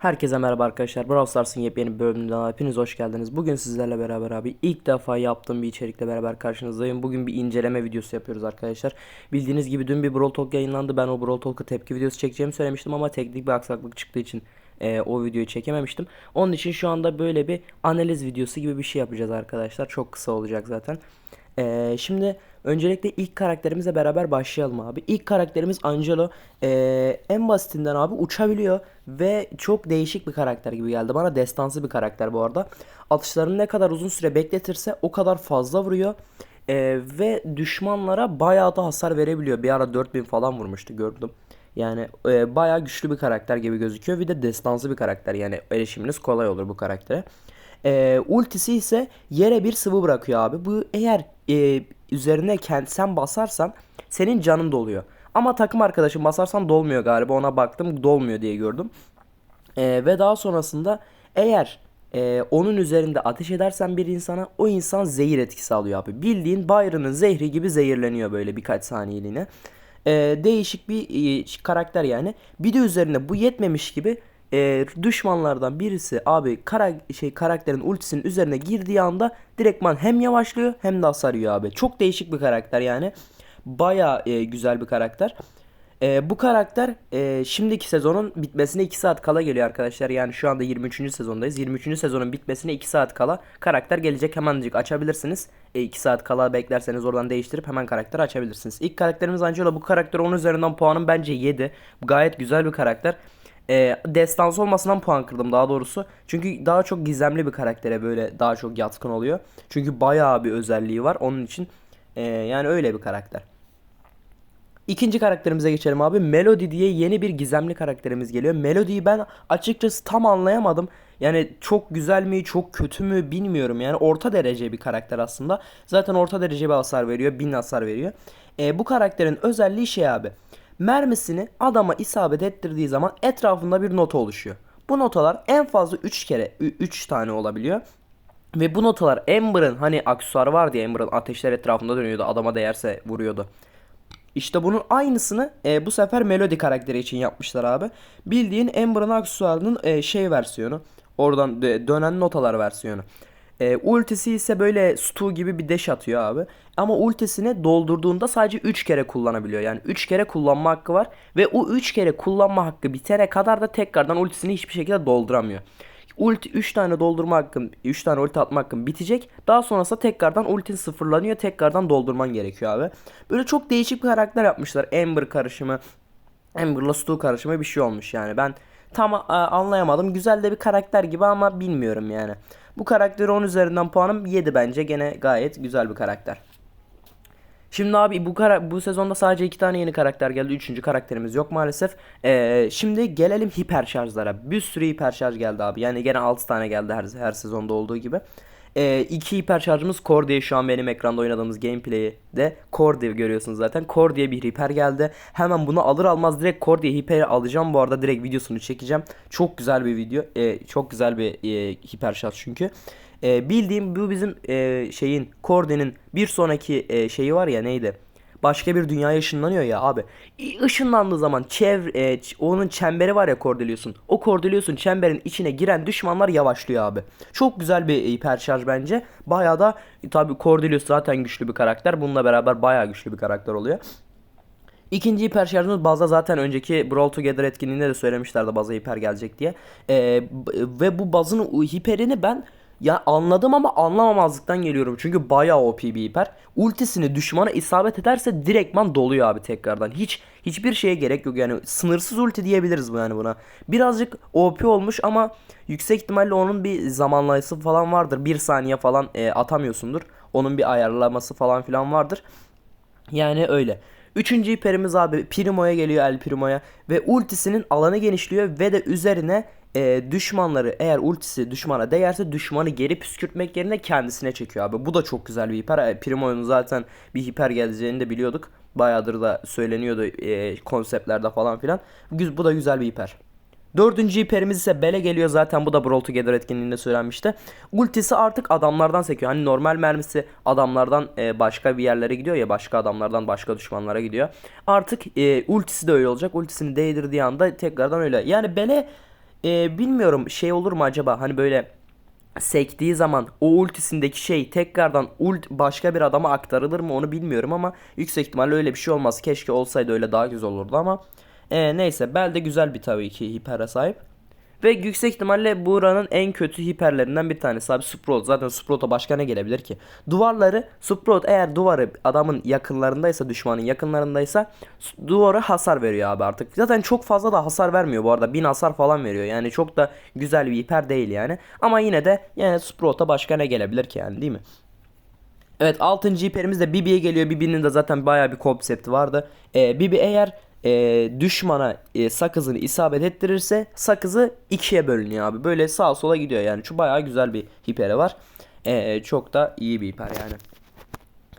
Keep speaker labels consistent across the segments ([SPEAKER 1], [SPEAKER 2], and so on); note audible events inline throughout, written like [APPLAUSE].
[SPEAKER 1] Herkese merhaba arkadaşlar. Brawl Stars'ın yepyeni bölümünden hepiniz hoş geldiniz. Bugün sizlerle beraber abi ilk defa yaptığım bir içerikle beraber karşınızdayım. Bugün bir inceleme videosu yapıyoruz arkadaşlar. Bildiğiniz gibi dün bir Brawl Talk yayınlandı. Ben o Brawl Talk'a tepki videosu çekeceğimi söylemiştim ama teknik bir aksaklık çıktığı için e, o videoyu çekememiştim. Onun için şu anda böyle bir analiz videosu gibi bir şey yapacağız arkadaşlar. Çok kısa olacak zaten. Ee, şimdi öncelikle ilk karakterimizle beraber başlayalım abi. İlk karakterimiz Angelo. Ee, en basitinden abi uçabiliyor ve çok değişik bir karakter gibi geldi bana. Destansı bir karakter bu arada. Atışlarını ne kadar uzun süre bekletirse o kadar fazla vuruyor. Ee, ve düşmanlara bayağı da hasar verebiliyor. Bir ara 4000 falan vurmuştu gördüm. Yani e, bayağı güçlü bir karakter gibi gözüküyor. Bir de destansı bir karakter. Yani erişiminiz kolay olur bu karaktere. Ee, ultisi ise yere bir sıvı bırakıyor abi. Bu eğer e, üzerine kend, sen basarsan senin canın doluyor. Ama takım arkadaşın basarsan dolmuyor galiba. Ona baktım dolmuyor diye gördüm. Ee, ve daha sonrasında eğer e, onun üzerinde ateş edersen bir insana o insan zehir etkisi alıyor abi. Bildiğin Byron'ın zehri gibi zehirleniyor böyle birkaç saniyeliğine. Ee, değişik bir e, karakter yani. Bir de üzerine bu yetmemiş gibi e, düşmanlardan birisi abi kara, şey karakterin ultisinin üzerine girdiği anda direktman hem yavaşlıyor hem de hasar abi. Çok değişik bir karakter yani. Baya e, güzel bir karakter. E, bu karakter e, şimdiki sezonun bitmesine 2 saat kala geliyor arkadaşlar. Yani şu anda 23. sezondayız. 23. sezonun bitmesine 2 saat kala karakter gelecek. Hemencik açabilirsiniz. E, 2 saat kala beklerseniz oradan değiştirip hemen karakteri açabilirsiniz. İlk karakterimiz Angela. Bu karakter 10 üzerinden puanım bence 7. Gayet güzel bir karakter e, destansı olmasından puan kırdım daha doğrusu. Çünkü daha çok gizemli bir karaktere böyle daha çok yatkın oluyor. Çünkü bayağı bir özelliği var. Onun için e, yani öyle bir karakter. İkinci karakterimize geçelim abi. Melody diye yeni bir gizemli karakterimiz geliyor. Melody'yi ben açıkçası tam anlayamadım. Yani çok güzel mi, çok kötü mü bilmiyorum. Yani orta derece bir karakter aslında. Zaten orta derece bir hasar veriyor. 1000 hasar veriyor. E, bu karakterin özelliği şey abi mermisini adama isabet ettirdiği zaman etrafında bir nota oluşuyor. Bu notalar en fazla 3 kere 3 tane olabiliyor. Ve bu notalar Amber'ın hani aksesuarı vardı ya Amber'ın ateşler etrafında dönüyordu adama değerse vuruyordu. İşte bunun aynısını e, bu sefer Melody karakteri için yapmışlar abi. Bildiğin Amber'ın aksesuarının e, şey versiyonu. Oradan dönen notalar versiyonu. E, ultisi ise böyle Stu gibi bir deş atıyor abi. Ama ultisini doldurduğunda sadece 3 kere kullanabiliyor. Yani 3 kere kullanma hakkı var. Ve o 3 kere kullanma hakkı bitene kadar da tekrardan ultisini hiçbir şekilde dolduramıyor. Ulti 3 tane doldurma hakkın, 3 tane ulti atma hakkın bitecek. Daha sonrasında tekrardan ultin sıfırlanıyor. Tekrardan doldurman gerekiyor abi. Böyle çok değişik bir karakter yapmışlar. Amber karışımı, Amber'la Stu karışımı bir şey olmuş yani. Ben tam anlayamadım. Güzel de bir karakter gibi ama bilmiyorum yani. Bu karakteri 10 üzerinden puanım 7 bence. Gene gayet güzel bir karakter. Şimdi abi bu kara bu sezonda sadece iki tane yeni karakter geldi. Üçüncü karakterimiz yok maalesef. Ee, şimdi gelelim hiper şarjlara. Bir sürü hiper şarj geldi abi. Yani gene 6 tane geldi her, her sezonda olduğu gibi. E, iki hiper şarjımız Core diye şu an benim ekranda oynadığımız gameplay'i de Core diye görüyorsunuz zaten. Core diye bir hiper geldi. Hemen bunu alır almaz direkt Core diye hiperi alacağım. Bu arada direkt videosunu çekeceğim. Çok güzel bir video. E, çok güzel bir e, hiper şarj çünkü. E, bildiğim bu bizim e, şeyin Cordy'nin bir sonraki e, şeyi var ya neydi? Başka bir dünyaya ışınlanıyor ya abi. Işınlandığı zaman çevre e, onun çemberi var ya Cordelius'un. O Cordelius'un çemberin içine giren düşmanlar yavaşlıyor abi. Çok güzel bir hiperşarj bence. Bayağı da tabi Cordelius zaten güçlü bir karakter. Bununla beraber bayağı güçlü bir karakter oluyor. İkinci hiper şarjımız baza zaten önceki Brawl Together etkinliğinde de söylemişlerdi baza hiper gelecek diye. Ee, ve bu bazın hiperini ben ya anladım ama anlamamazlıktan geliyorum. Çünkü bayağı OP bir hiper. Ultisini düşmana isabet ederse direktman doluyor abi tekrardan. Hiç hiçbir şeye gerek yok yani. Sınırsız ulti diyebiliriz bu yani buna. Birazcık OP olmuş ama yüksek ihtimalle onun bir zamanlayısı falan vardır. Bir saniye falan e, atamıyorsundur. Onun bir ayarlaması falan filan vardır. Yani öyle. Üçüncü hiperimiz abi Primo'ya geliyor El Primo'ya ve ultisinin alanı genişliyor ve de üzerine e, düşmanları eğer ultisi düşmana değerse düşmanı geri püskürtmek yerine kendisine çekiyor abi. Bu da çok güzel bir hiper. E, Primo'nun zaten bir hiper geleceğini de biliyorduk. Bayağıdır da söyleniyordu e, konseptlerde falan filan. Bu da güzel bir hiper. Dördüncü hiperimiz ise Bele geliyor zaten bu da Brawl Together etkinliğinde söylenmişti. Ultisi artık adamlardan sekiyor. Hani normal mermisi adamlardan e, başka bir yerlere gidiyor ya başka adamlardan başka düşmanlara gidiyor. Artık e, ultisi de öyle olacak. Ultisini değdirdiği anda tekrardan öyle. Yani Bele e, bilmiyorum şey olur mu acaba hani böyle sektiği zaman o ultisindeki şey tekrardan ult başka bir adama aktarılır mı onu bilmiyorum ama yüksek ihtimalle öyle bir şey olmaz. Keşke olsaydı öyle daha güzel olurdu ama e, neyse Bel de güzel bir tabii ki hipere sahip. Ve yüksek ihtimalle buranın en kötü hiperlerinden bir tanesi abi Sprout. Zaten Sprout'a başka ne gelebilir ki? Duvarları Sprout eğer duvarı adamın yakınlarındaysa düşmanın yakınlarındaysa duvara hasar veriyor abi artık. Zaten çok fazla da hasar vermiyor bu arada. 1000 hasar falan veriyor. Yani çok da güzel bir hiper değil yani. Ama yine de yani Sprout'a başka ne gelebilir ki yani değil mi? Evet 6. hiperimiz de Bibi'ye geliyor. Bibi'nin de zaten baya bir konsepti vardı. Ee, Bibi eğer e, düşmana e, sakızını isabet ettirirse sakızı ikiye bölünüyor abi. Böyle sağa sola gidiyor yani. Şu baya güzel bir hiperi var. Ee, çok da iyi bir hiper yani.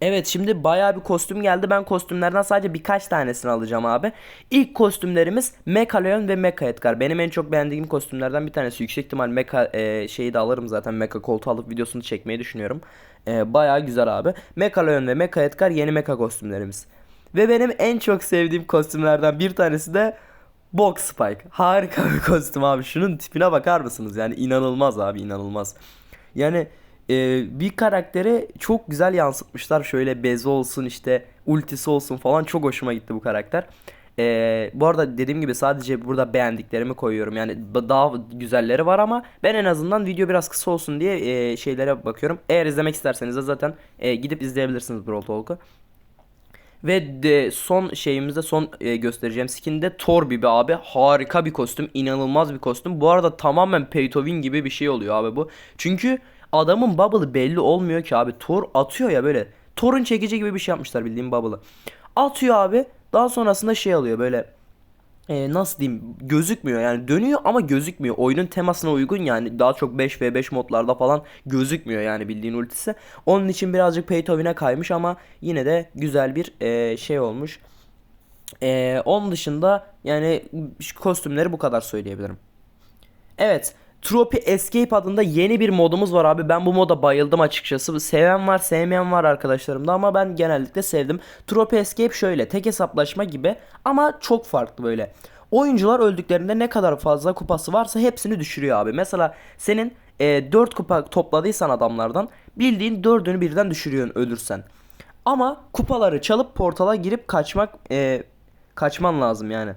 [SPEAKER 1] Evet şimdi bayağı bir kostüm geldi. Ben kostümlerden sadece birkaç tanesini alacağım abi. İlk kostümlerimiz Mecha Leon ve Mecha Edgar. Benim en çok beğendiğim kostümlerden bir tanesi. Yüksek ihtimal Mecha e, şeyi de alırım zaten. Mecha koltuğu alıp videosunu çekmeyi düşünüyorum. E, bayağı güzel abi. Mecha Leon ve Mecha Edgar yeni Mecha kostümlerimiz. Ve benim en çok sevdiğim kostümlerden bir tanesi de Box Spike. Harika bir kostüm abi. Şunun tipine bakar mısınız? Yani inanılmaz abi inanılmaz. Yani e, bir karakteri çok güzel yansıtmışlar. Şöyle bezi olsun işte ultisi olsun falan çok hoşuma gitti bu karakter. E, bu arada dediğim gibi sadece burada beğendiklerimi koyuyorum. Yani daha güzelleri var ama ben en azından video biraz kısa olsun diye e, şeylere bakıyorum. Eğer izlemek isterseniz de zaten e, gidip izleyebilirsiniz Brawl Talk'u. Ve de son şeyimizde son e, göstereceğim skin de Thor Bibi abi. Harika bir kostüm. inanılmaz bir kostüm. Bu arada tamamen pay gibi bir şey oluyor abi bu. Çünkü adamın bubble'ı belli olmuyor ki abi. Thor atıyor ya böyle. Thor'un çekici gibi bir şey yapmışlar bildiğim bubble'ı. Atıyor abi. Daha sonrasında şey alıyor böyle e, nasıl diyeyim gözükmüyor yani dönüyor ama gözükmüyor. Oyunun temasına uygun yani daha çok 5v5 modlarda falan gözükmüyor yani bildiğin ultisi. Onun için birazcık pay kaymış ama yine de güzel bir e, şey olmuş. E, onun dışında yani kostümleri bu kadar söyleyebilirim. Evet. Trophy Escape adında yeni bir modumuz var abi. Ben bu moda bayıldım açıkçası. Seven var, sevmeyen var arkadaşlarımda ama ben genellikle sevdim. Trophy Escape şöyle tek hesaplaşma gibi ama çok farklı böyle. Oyuncular öldüklerinde ne kadar fazla kupası varsa hepsini düşürüyor abi. Mesela senin e, 4 kupa topladıysan adamlardan bildiğin 4'ünü birden düşürüyorsun ölürsen. Ama kupaları çalıp portala girip kaçmak e, kaçman lazım yani.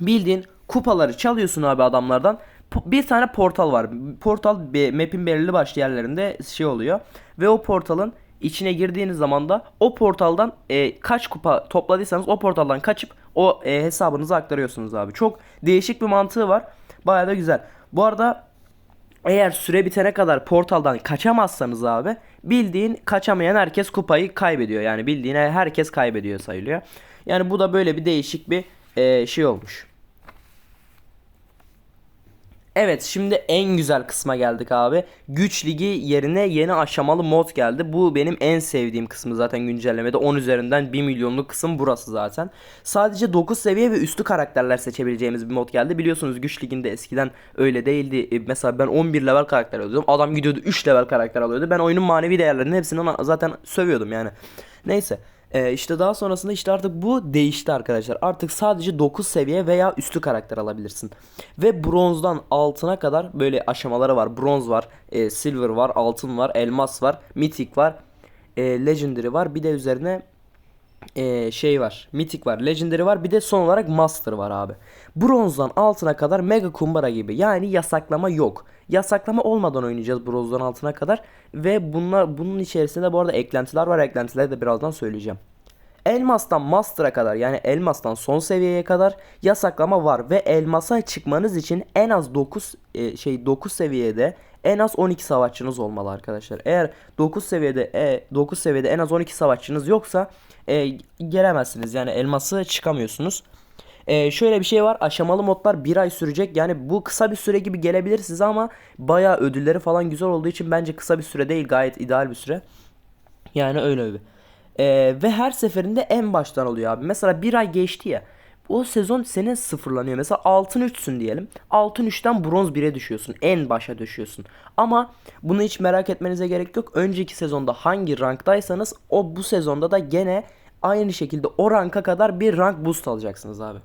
[SPEAKER 1] Bildiğin kupaları çalıyorsun abi adamlardan. Bir tane portal var. Portal map'in belirli başlı yerlerinde şey oluyor. Ve o portalın içine girdiğiniz zaman da o portaldan e, kaç kupa topladıysanız o portaldan kaçıp o e, hesabınıza aktarıyorsunuz abi. Çok değişik bir mantığı var. Bayağı da güzel. Bu arada eğer süre bitene kadar portaldan kaçamazsanız abi bildiğin kaçamayan herkes kupayı kaybediyor. Yani bildiğin herkes kaybediyor sayılıyor. Yani bu da böyle bir değişik bir e, şey olmuş. Evet şimdi en güzel kısma geldik abi. Güç ligi yerine yeni aşamalı mod geldi. Bu benim en sevdiğim kısmı zaten güncellemede. 10 üzerinden 1 milyonluk kısım burası zaten. Sadece 9 seviye ve üstü karakterler seçebileceğimiz bir mod geldi. Biliyorsunuz güç liginde eskiden öyle değildi. E, Mesela ben 11 level karakter alıyordum. Adam gidiyordu 3 level karakter alıyordu. Ben oyunun manevi değerlerinin hepsinden zaten sövüyordum yani. Neyse. Ee, işte daha sonrasında işte artık bu değişti arkadaşlar. Artık sadece 9 seviye veya üstü karakter alabilirsin. Ve bronzdan altına kadar böyle aşamaları var. Bronz var, e, silver var, altın var, elmas var, mythic var, e, legendary var. Bir de üzerine e, şey var. Mythic var, Legendary var. Bir de son olarak Master var abi. Bronzdan altına kadar Mega Kumbara gibi. Yani yasaklama yok. Yasaklama olmadan oynayacağız bronzdan altına kadar. Ve bunlar bunun içerisinde bu arada eklentiler var. Eklentileri de birazdan söyleyeceğim. Elmas'tan Master'a kadar yani Elmas'tan son seviyeye kadar yasaklama var ve Elmas'a çıkmanız için en az 9 e, şey 9 seviyede en az 12 savaşçınız olmalı arkadaşlar. Eğer 9 seviyede e, 9 seviyede en az 12 savaşçınız yoksa e, gelemezsiniz. Yani Elmas'ı çıkamıyorsunuz. E, şöyle bir şey var. Aşamalı modlar bir ay sürecek. Yani bu kısa bir süre gibi gelebilir size ama bayağı ödülleri falan güzel olduğu için bence kısa bir süre değil. Gayet ideal bir süre. Yani öyle öyle. Ee, ve her seferinde en baştan oluyor abi. Mesela bir ay geçti ya. O sezon senin sıfırlanıyor. Mesela altın 3'sün diyelim. Altın 3'ten bronz 1'e düşüyorsun. En başa düşüyorsun. Ama bunu hiç merak etmenize gerek yok. Önceki sezonda hangi ranktaysanız o bu sezonda da gene aynı şekilde o ranka kadar bir rank boost alacaksınız abi.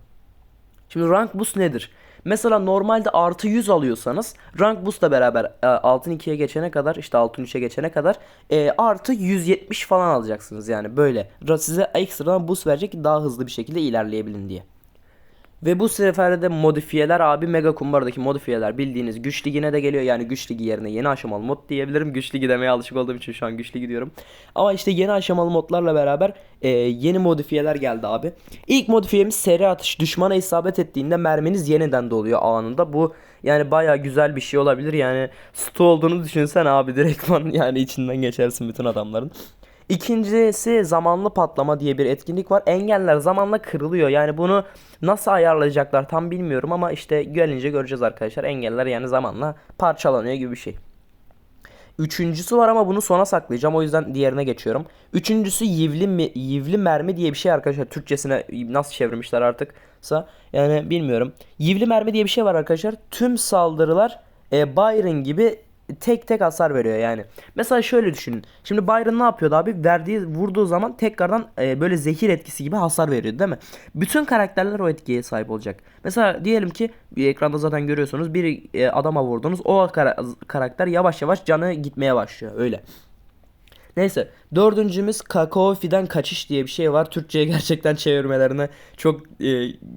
[SPEAKER 1] Şimdi rank boost nedir? Mesela normalde artı 100 alıyorsanız rank boost'la beraber e, altın 2'ye geçene kadar işte altın 3'e geçene kadar e, artı 170 falan alacaksınız yani böyle. Size ekstradan boost verecek ki daha hızlı bir şekilde ilerleyebilin diye. Ve bu sefer de modifiyeler abi Mega Kumbara'daki modifiyeler bildiğiniz güç ligine de geliyor. Yani güç ligi yerine yeni aşamalı mod diyebilirim. Güç ligi demeye alışık olduğum için şu an güç ligi diyorum. Ama işte yeni aşamalı modlarla beraber e, yeni modifiyeler geldi abi. İlk modifiyemiz seri atış. Düşmana isabet ettiğinde merminiz yeniden doluyor anında. Bu yani baya güzel bir şey olabilir. Yani stu olduğunu düşünsen abi direktman yani içinden geçersin bütün adamların. İkincisi zamanlı patlama diye bir etkinlik var. Engeller zamanla kırılıyor. Yani bunu nasıl ayarlayacaklar tam bilmiyorum ama işte gelince göreceğiz arkadaşlar. Engeller yani zamanla parçalanıyor gibi bir şey. Üçüncüsü var ama bunu sona saklayacağım. O yüzden diğerine geçiyorum. Üçüncüsü yivli, yivli mermi diye bir şey arkadaşlar. Türkçesine nasıl çevirmişler artıksa yani bilmiyorum. Yivli mermi diye bir şey var arkadaşlar. Tüm saldırılar e, Byron gibi tek tek hasar veriyor yani. Mesela şöyle düşünün. Şimdi Byron ne yapıyordu abi? Verdiği vurduğu zaman tekrardan e, böyle zehir etkisi gibi hasar veriyordu değil mi? Bütün karakterler o etkiye sahip olacak. Mesela diyelim ki ekranda zaten görüyorsunuz bir e, adama vurdunuz. O kara- karakter yavaş yavaş canı gitmeye başlıyor. Öyle. Neyse dördüncümüz kakao fiden kaçış diye bir şey var. Türkçe'ye [LAUGHS] gerçekten çevirmelerini çok e,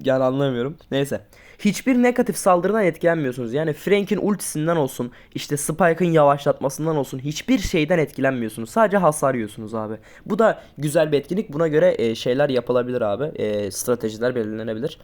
[SPEAKER 1] yani anlamıyorum. Neyse. Hiçbir negatif saldırıdan etkilenmiyorsunuz. Yani Frank'in ultisinden olsun, işte Spike'ın yavaşlatmasından olsun hiçbir şeyden etkilenmiyorsunuz. Sadece hasar yiyorsunuz abi. Bu da güzel bir etkinlik. Buna göre e, şeyler yapılabilir abi. E, stratejiler belirlenebilir.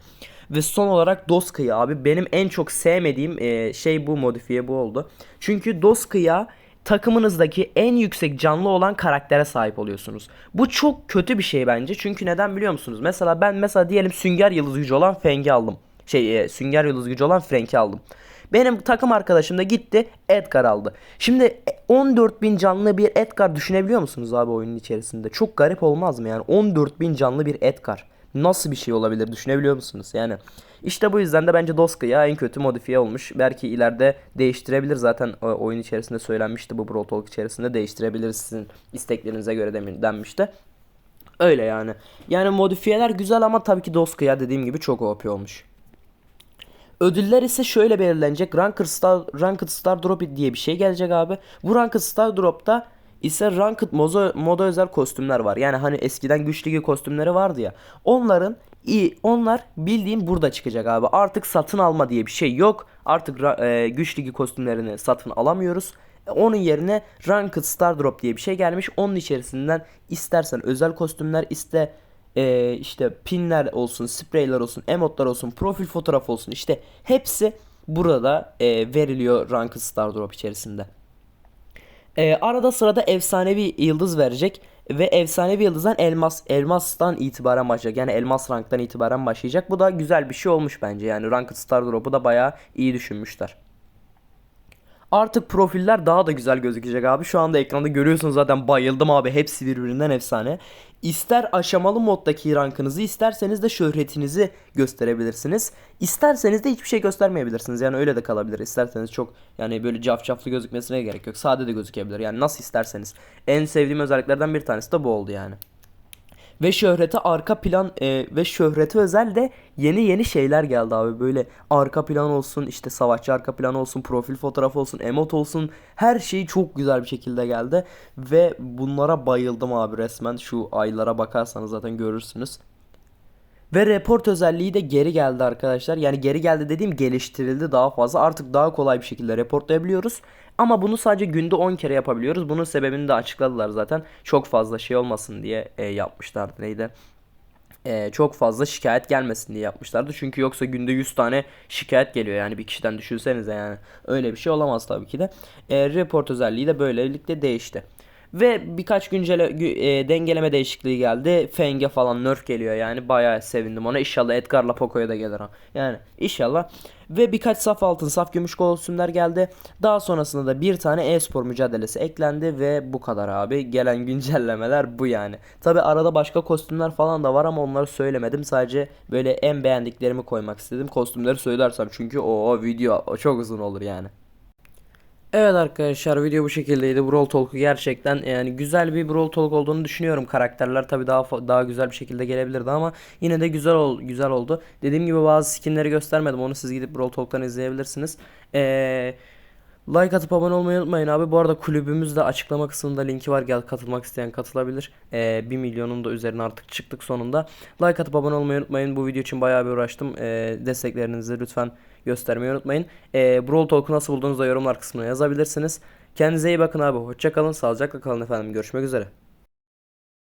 [SPEAKER 1] Ve son olarak Doska'yı abi benim en çok sevmediğim e, şey bu modifiye bu oldu. Çünkü Doska'ya takımınızdaki en yüksek canlı olan karaktere sahip oluyorsunuz. Bu çok kötü bir şey bence. Çünkü neden biliyor musunuz? Mesela ben mesela diyelim sünger yıldız gücü olan Feng'i aldım. Şey e, sünger yıldız gücü olan Frank'i aldım. Benim takım arkadaşım da gitti Edgar aldı. Şimdi 14.000 canlı bir Edgar düşünebiliyor musunuz abi oyunun içerisinde? Çok garip olmaz mı yani? 14.000 canlı bir Edgar. Nasıl bir şey olabilir düşünebiliyor musunuz? Yani işte bu yüzden de bence Doska'ya en kötü modifiye olmuş. Belki ileride değiştirebilir zaten o- oyun içerisinde söylenmişti bu Brawl Talk içerisinde değiştirebilir sizin isteklerinize göre denmişti. Öyle yani. Yani modifiyeler güzel ama tabii ki Doska'ya dediğim gibi çok OP olmuş. Ödüller ise şöyle belirlenecek. Ranked Star, Ranked Star Drop diye bir şey gelecek abi. Bu Ranked Star Drop'ta ise Ranked moza, moda özel kostümler var. Yani hani eskiden güç ligi kostümleri vardı ya. Onların iyi onlar bildiğin burada çıkacak abi. Artık satın alma diye bir şey yok. Artık e, güç ligi kostümlerini satın alamıyoruz. E, Onun yerine Ranked Star Drop diye bir şey gelmiş. Onun içerisinden istersen özel kostümler iste e, işte pinler olsun, spreyler olsun, emotlar olsun, profil fotoğraf olsun işte hepsi burada e, veriliyor Ranked Star Drop içerisinde. E, arada sırada efsanevi yıldız verecek ve efsanevi yıldızdan elmas elmastan itibaren başlayacak. Yani elmas ranktan itibaren başlayacak. Bu da güzel bir şey olmuş bence. Yani Ranked Star Drop'u da bayağı iyi düşünmüşler. Artık profiller daha da güzel gözükecek abi. Şu anda ekranda görüyorsunuz zaten bayıldım abi. Hepsi birbirinden efsane. İster aşamalı moddaki rankınızı isterseniz de şöhretinizi gösterebilirsiniz. İsterseniz de hiçbir şey göstermeyebilirsiniz. Yani öyle de kalabilir. İsterseniz çok yani böyle cafcaflı gözükmesine gerek yok. Sade de gözükebilir. Yani nasıl isterseniz. En sevdiğim özelliklerden bir tanesi de bu oldu yani. Ve şöhrete arka plan e, ve şöhrete özel de yeni yeni şeyler geldi abi. Böyle arka plan olsun, işte savaşçı arka plan olsun, profil fotoğraf olsun, emot olsun. Her şey çok güzel bir şekilde geldi. Ve bunlara bayıldım abi resmen. Şu aylara bakarsanız zaten görürsünüz. Ve report özelliği de geri geldi arkadaşlar. Yani geri geldi dediğim geliştirildi daha fazla. Artık daha kolay bir şekilde reportlayabiliyoruz. Ama bunu sadece günde 10 kere yapabiliyoruz. Bunun sebebini de açıkladılar zaten. Çok fazla şey olmasın diye e, yapmışlardı. Neydi? E, çok fazla şikayet gelmesin diye yapmışlardı. Çünkü yoksa günde 100 tane şikayet geliyor. Yani bir kişiden düşünsenize yani. Öyle bir şey olamaz tabii ki de. E, report özelliği de böylelikle değişti. Ve birkaç güncele gü- e, dengeleme değişikliği geldi. Feng'e falan nerf geliyor yani. Bayağı sevindim ona. İnşallah Edgar'la Poco'ya da gelir ha. Yani inşallah. Ve birkaç saf altın, saf gümüş kostümler geldi. Daha sonrasında da bir tane e-spor mücadelesi eklendi ve bu kadar abi. Gelen [LAUGHS] güncellemeler bu yani. Tabi arada başka kostümler falan da var ama onları söylemedim. Sadece böyle en beğendiklerimi koymak istedim. Kostümleri söylersem çünkü o, video çok uzun olur yani. Evet arkadaşlar video bu şekildeydi. Brawl Talk'u gerçekten yani güzel bir Brawl Talk olduğunu düşünüyorum. Karakterler tabii daha daha güzel bir şekilde gelebilirdi ama yine de güzel ol güzel oldu. Dediğim gibi bazı skinleri göstermedim. Onu siz gidip Brawl Talk'tan izleyebilirsiniz. Ee, like atıp abone olmayı unutmayın abi. Bu arada kulübümüzde açıklama kısmında linki var. Gel katılmak isteyen katılabilir. Ee, 1 milyonun da üzerine artık çıktık sonunda. Like atıp abone olmayı unutmayın. Bu video için bayağı bir uğraştım. Ee, desteklerinizi lütfen göstermeyi unutmayın. Ee, Brawl Talk'u nasıl bulduğunuzda yorumlar kısmına yazabilirsiniz. Kendinize iyi bakın abi. Hoşça kalın. Sağlıcakla kalın efendim. Görüşmek üzere.